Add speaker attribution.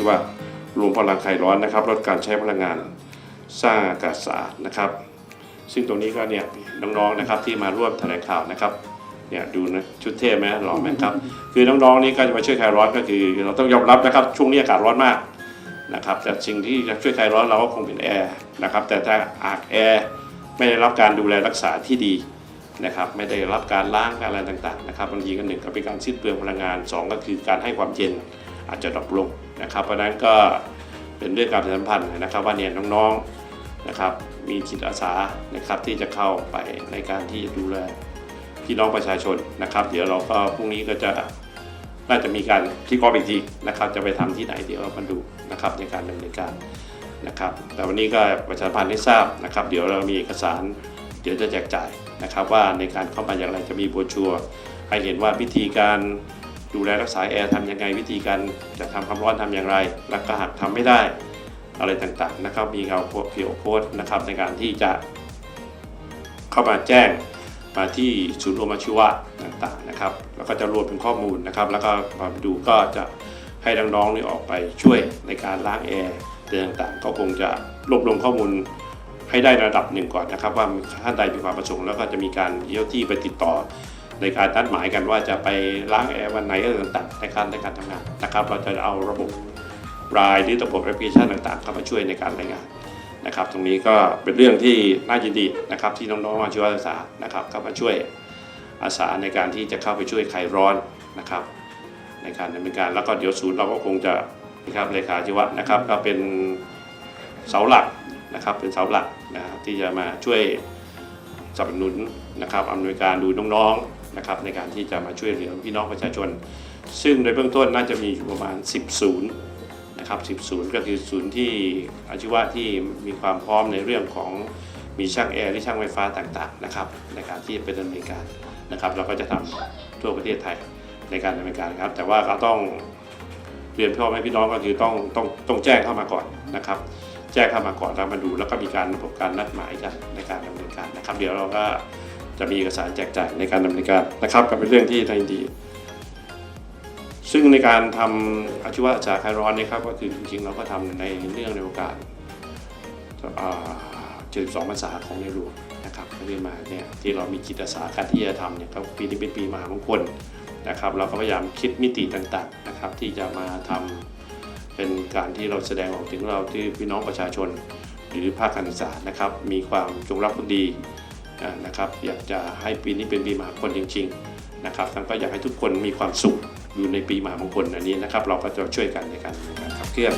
Speaker 1: ชื่อว่ารวมพลังคลายร้อนนะครับลดการใช้พลังงานสร้างอากาศสะอาดนะครับ ซึ่งตรงนี้ก็เนี่ยน้องๆนะครับที่มาร่วมแถลงข่าวนะครับเนี่ยดูนะชุดเท่ไหมหล่อไหมครับ คือน้องๆนี่ก็จะมาช่วยคลายร้อนก็คือ เราต้องยอมรับนะครับช่วงนี้อากาศร้อนมากนะครับแต่สิ่งที่จะช่วยคลายร้อนเราก็คงเป็นแอร์นะครับแต่ถ้าอากแอร์ไม่ได้รับการดูแลรักษาที่ดีนะครับไม่ได้รับการล้างการอะไรต่างๆนะครับบางทีก็หนึ่งก็เป็นการสิ้นเปลืองพลังงานสองก็คือการให้ความเย็น อาจจะดรอปลงนะครับ เพราะนั้นก็เป็นเรื่องการประชาสัมพันธ์นะครับว่าเนี่ยน้องๆนะครับมีจิตอาสานะครับที่จะเข้าไปในการที่จะดูแลพี่น้องประชาชนนะครับ เดี๋ยวเราก็พรุ่งนี้ก็จะน่าจะมีการที่กอบอีกทีนะครับ จะไปทำที่ไหนเดี๋ยวมาดูนะครับในการดำเนินการนะครับ แต่วันนี้ก็ประชาพันธ์ให้ทราบนะครับ เดี๋ยวเรามีเอกสาร เดี๋ยวจะแจกจ่ายนะครับ ว่าในการเข้ามาอย่างไรจะมีโบชัวให้เห็นว่าวิธีการ ดูแลรักษาแอร์ทำยังไงวิธีการจะทำความร้อนทำอย่างไร แล้วก็หากทำไม่ได้อะไรต่างๆนะครับ มีเราเพียวโค้ดนะครับในการที่จะเข้ามาแจ้งมาที่ศูนย์รวมอาชีวะต่างๆนะครับแล้วก็จะรวมเป็นข้อมูลนะครับ แล้วก็มาดูก็จะให้น้องๆนี่ออกไปช่วยในการล้างแอร์เรื่องต่างๆ ก็คงจะรวบรวมข้อมูลให้ได้ระดับหนึ่งก่อนนะครับ ว่าท่านใดมีความประสงค์แล้วก็จะมีการเยี่ยวที่ไปติดต่อ ในการนัดหมายกันว่าจะไปล้างแอร์วันไหนอะไรต่างๆในการในการทำงานนะครับ เราจะเอาระบบรายหรือระบบแอปพลิเคชันต่างๆเข้ามาช่วยในการรายงานนะครับ ตรงนี้ก็เป็นเรื่องที่น่ายินดีนะครับที่น้องๆอาชีวศึกษานะครับเข้ามาช่วยอาสาในการที่จะเข้าไปช่วยคลายร้อนนะครับ ในการดำเนินการแล้วก็เดี๋ยวศูนย์เราก็คงจะนะครับเลขาชีวะนะครับก็เป็นเสาหลักนะครับเป็นเสาหลักนะครับที่จะมาช่วยสนับสนุนนะครับอำนวยการดูน้องๆ นะครับในการที่จะมาช่วยเหลือพี่น้องประชาชน ซึ่งในเบื้องต้นน่าจะมีอยู่ประมาณ 10 ศูนย์นะครับ 10 ศูนย์ก็คือศูนย์ที่อาชีวะที่มีความพร้อมในเรื่องของมีช่างแอร์หรือช่างไฟฟ้าต่างๆนะครับในการที่จะเป็นดำเนินการนะครับเราก็จะทำทั่วประเทศไทยในการดำเนินการครับ แต่ว่าก็ต้องเรียนพ่อแม่พี่น้องก็คือต้องต้องต้องแจ้งเข้ามาก่อนนะครับ แจ้งเข้ามาก่อนแล้วมาดูแล้วก็มีการระบบการนัดหมายกันในการดำเนินการนะครับ เดี๋ยวเราก็ จะมีเอกสารแจกจ่ายในการดำเนินการนะครับก็เป็นเรื่องที่น่ายินดี ซึ่งในการทำอาชีวะจากคายร้อนนยครับก็คือจริงๆเราก็ทำในเรื่องในโอกาสอ่า72พรรษาของในหลวงนะครับที่มาเนี่ยที่เรามีจิตอาสาการที่จะทำเนี่ยก็ปีนี้เป็นปีมหามงคลนะครับเราก็พยายามคิดมิติต่างๆนะครับที่จะมาทำเป็นการที่เราแสดงออกถึงเราที่พี่น้องประชาชน หรือภาคการศึกษานะครับ มีความจงรักภักดี นะครับอยากจะให้ปีนี้เป็นปีมหามงคลจริง ๆ นะครับทั้งก็อยากให้ทุกคนมีความสุขอยู่ในปีมหามงคลอันนี้นะครับ เราก็จะช่วยกันในการขับเคลื่อน